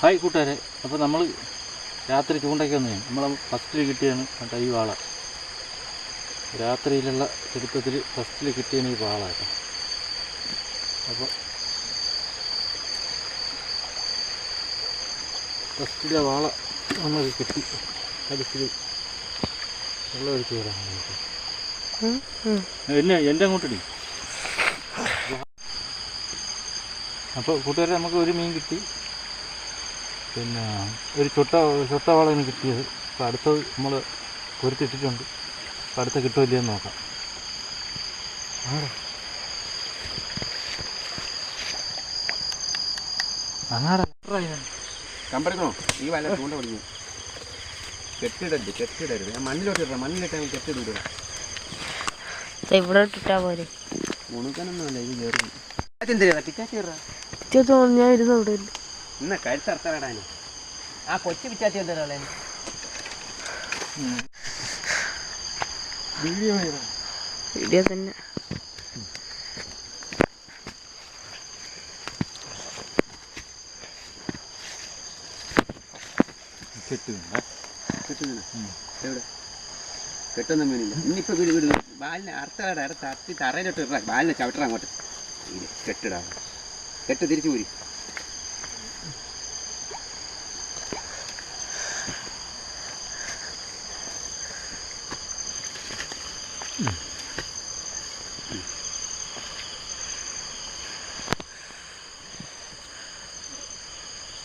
Hi കൂട്ടുകാരെ. അപ്പോൾ നമ്മൾ രാത്രി ചൂണ്ടയ്ക്ക് വന്നു നമ്മൾ ഫസ്റ്റിൽ കിട്ടിയാണ് കേട്ടോ ഈ വാള. രാത്രിയിലുള്ള ചെറുപ്പത്തിൽ ഫസ്റ്റിൽ കിട്ടിയാണ് ഈ വാള കേട്ടോ. അപ്പോൾ ഫസ്റ്റിലെ വാള നമുക്ക് കിട്ടി. അടുത്തിൽ വെള്ളം ഒഴിച്ച് തരാം. എന്നെ എന്റെ അങ്ങോട്ടിടി. അപ്പോൾ കൂട്ടുകാരെ നമുക്ക് ഒരു മീൻ കിട്ടി. പിന്നെ ഒരു ചുട്ട ചുട്ട വളമാണ് കിട്ടിയത് അപ്പോൾ അടുത്തത് നമ്മൾ പൊരുത്തിട്ടിട്ടുണ്ട്. അപ്പോൾ അടുത്ത കിട്ടുമില്ലയെന്ന് നോക്കാം. അങ്ങാടെ. ഇതിന്? ഈ വല്ല ചൂണ്ട പിടിക്കും. കെട്ടിടരുത് കെട്ടിടരുത്. ഞാൻ മണ്ണിലോട്ട് ഇടണം മണ്ണിലിട്ട് കെട്ടിടൂല ഇവിടെ ഇട്ടിട്ടാ പോരെ. ഉണക്കാനൊന്നുമല്ല ഇത് കയറി. അതെന്തിനാ പിറ്റാ കയറാ ഞാൻ ഇരുന്ന് ഇവിടെ ഇല്ല ഇന്ന കഴുത്തറത്തടാന് ആ കൊച്ചു പിച്ചാത്തി എന്താ വീഡിയോ ചെയ്യണം. വീഡിയോ തന്നെ. കെട്ടൊന്നും ഇന്നിപ്പോ വീട് വീട് ബാലിനെ അർത്ഥകട അടുത്ത് അത്തി തറയിലോട്ട് ഇടാം ബാലിനെ ചവിട്ടറ അങ്ങോട്ട്. കെട്ടിടാ. കെട്ട് തിരിച്ചു പോരി.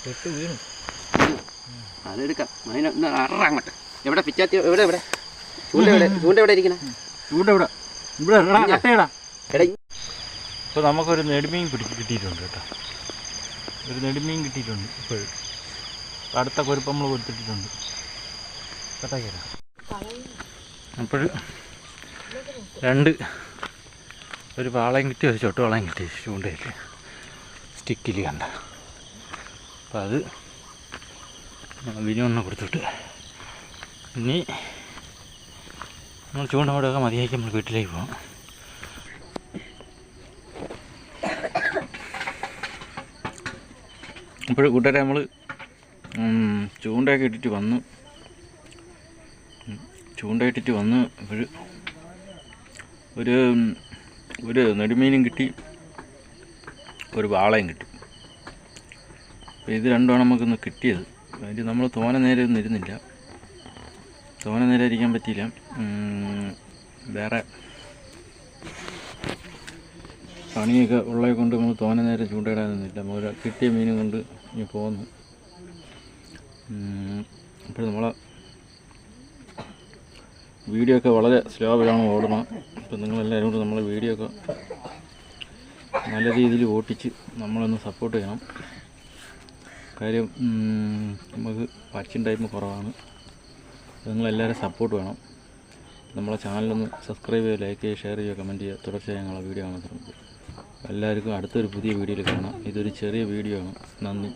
കെട്ട് വീണു. അതെടുക്കാം. അതിന് ഒന്ന് അറ അങ്ങോട്ട്. എവിടെ? പിച്ചാത്തി എവിടെ എവിടെ? ചൂണ്ട എവിടെ? ചൂണ്ട എവിടെ ഇരിക്കണേ? ഇവിടെ. എവിടെ ഇവിടെ കട്ടയിടാ ഇപ്പോൾ നമുക്കൊരു നെടുമീൻ പിടി കിട്ടിയിട്ടുണ്ട് കേട്ടോ. ഒരു നെടുമീൻ കിട്ടിയിട്ടുണ്ട് ഇപ്പോഴും. അടുത്ത കൊരുപ്പം നമ്മൾ കൊടുത്തിട്ടിട്ടുണ്ട്. കേട്ടോ അപ്പോൾ രണ്ട്. ഒരു പാളയും കിട്ടി ഒരു ചൊട്ട് വാളയും കിട്ടി. ചൂണ്ടയിൽ സ്റ്റിക്കിൽ കണ്ട. അപ്പം അത് വിനുവണ്ണ കൊടുത്തിട്ട് ഇനി നമ്മൾ ചൂണ്ട കൂടെയൊക്കെ മതിയാക്കി നമ്മൾ വീട്ടിലേക്ക് പോകാം അപ്പോൾ കൂട്ടുകാരെ നമ്മൾ ചൂണ്ടയൊക്കെ ഇട്ടിട്ട് വന്നു. ചൂണ്ട ഇട്ടിട്ട് വന്ന്. അപ്പോൾ ഒരു ഒരു നെടുമീനും കിട്ടി ഒരു വാളയും കിട്ടി. അപ്പോൾ ഇത് രണ്ടുമാണ് നമുക്കൊന്ന് കിട്ടിയത്. അതിന് നമ്മൾ തോന നേരെ ഒന്നും ഇരുന്നില്ല. തോന നേരെ ഇരിക്കാൻ പറ്റിയില്ല. വേറെ പണിയൊക്കെ ഉള്ളത് കൊണ്ട് നമ്മൾ തോന നേരെ ചൂണ്ടയിടാൻ നിന്നില്ല. നമ്മൾ കിട്ടിയ മീനും കൊണ്ട് ഇനി പോന്നു അപ്പോൾ നമ്മളെ വീഡിയോ ഒക്കെ വളരെ സ്ലോ ആണ് ഓടണം അപ്പോൾ നിങ്ങളെല്ലാവരും കൂടി നമ്മളെ വീഡിയോ ഒക്കെ നല്ല രീതിയിൽ ഓട്ടിച്ച് നമ്മളൊന്ന് സപ്പോർട്ട് ചെയ്യണം. കാര്യം നമുക്ക് വാച്ചിങ് ടൈം കുറവാണ്. നിങ്ങളെല്ലാവരും സപ്പോർട്ട് വേണം. നമ്മളെ ചാനലൊന്ന് സബ്സ്ക്രൈബ് ചെയ്യുക ലൈക്ക് ചെയ്യുക ഷെയർ ചെയ്യുക കമന്റ് ചെയ്യുക. തുടർച്ചയായി ഞങ്ങളെ വീഡിയോ കാണാൻ ശ്രമിക്കും എല്ലാവർക്കും അടുത്തൊരു പുതിയ വീഡിയോയിൽ കാണാം. ഇതൊരു ചെറിയ വീഡിയോ ആണ്. നന്ദി.